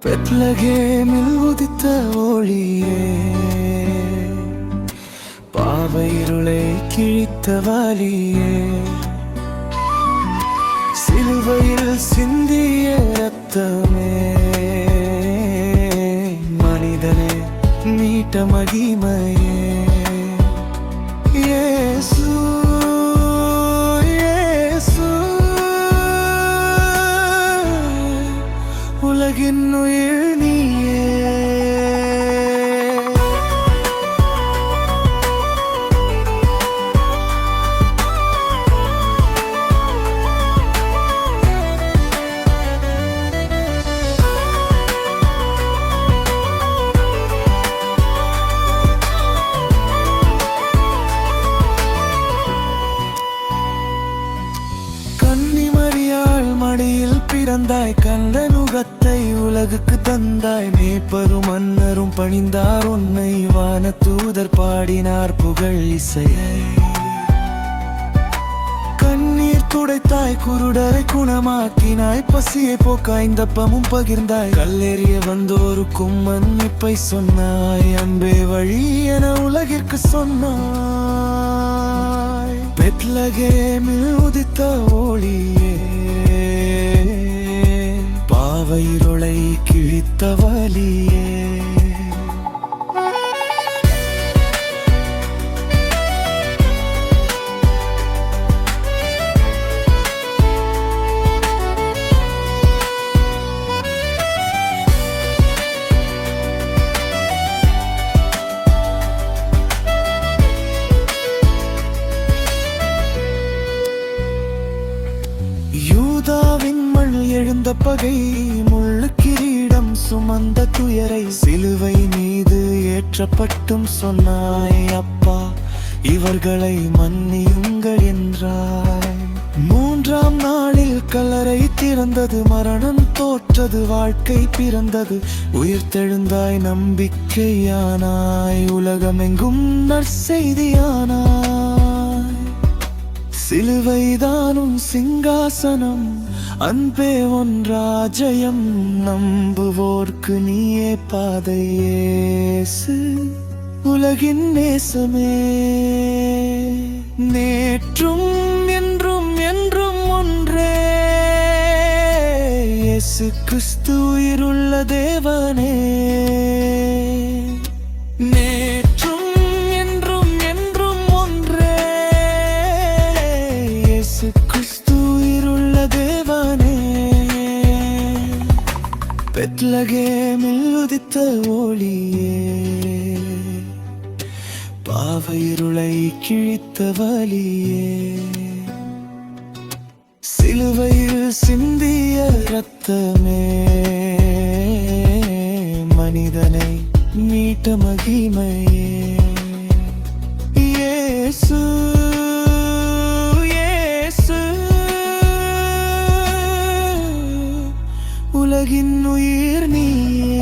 பெத்லகேமில் உதித்த ஒளியே. பாவையிருளை கிழித்த வாலியே. சிலுவையில் சிந்திய ரத்தமே. மனிதனே மீட்ட மகிமையே. உலகின் உயிர் மடியில் பிறந்தாய் கந்த நுகத்தை உலகுக்கு தந்தாய். மேப்பரும் மன்னரும் பணிந்தார் உன்னை வான தூதர் பாடினார் புகழ் இசையை. கண்ணீர் துடைத்தாய் குருடரை குணமாக்கினாய். பசியை போக்காய் தப்பமும் பகிர்ந்தாய். கல்லெறிய வந்தோருக்கும் மன்னிப்பை சொன்னாய். அன்பே வழி என உலகிற்கு சொன்னாய். பெத்லகேமில் உதித்த ஒளியே பாவையிருளை கிழித்த வலியே. சுமந்த பகை முள்ளு கிரீடம் சுமந்த துயரை சிலுவை மீது ஏற்றப்பட்டும் சொன்னாய் அப்பா இவர்களை மன்னியுங்கள் என்றாய். மூன்றாம் நாளில் கல்லறை திறந்தது மரணம் தோற்றது வாழ்க்கை பிறந்தது. உயிர்த்தெழுந்தாய் நம்பிக்கையானாய் உலகமெங்கும் நற்செய்தியானாய். சிலுவைதானும் சிங்காசனம் அன்பே ஒன்றாஜயம் நம்புவோர்க்கு நீயே பாதையேசு உலகின் நேசமே. நேற்றும் என்றும் என்றும் ஒன்றே. இயேசு கிறிஸ்து உயிருள்ள தேவனே. பெத்லகேமில் உதித்த ஒளியே. பாவையிருளை கிழித்த வலியே. சிலுவையில் சிந்திய ரத்தமே மனிதனை மீட்ட மகிமையே. இயேசு இயேசு உலகின் உயிர் நீயே.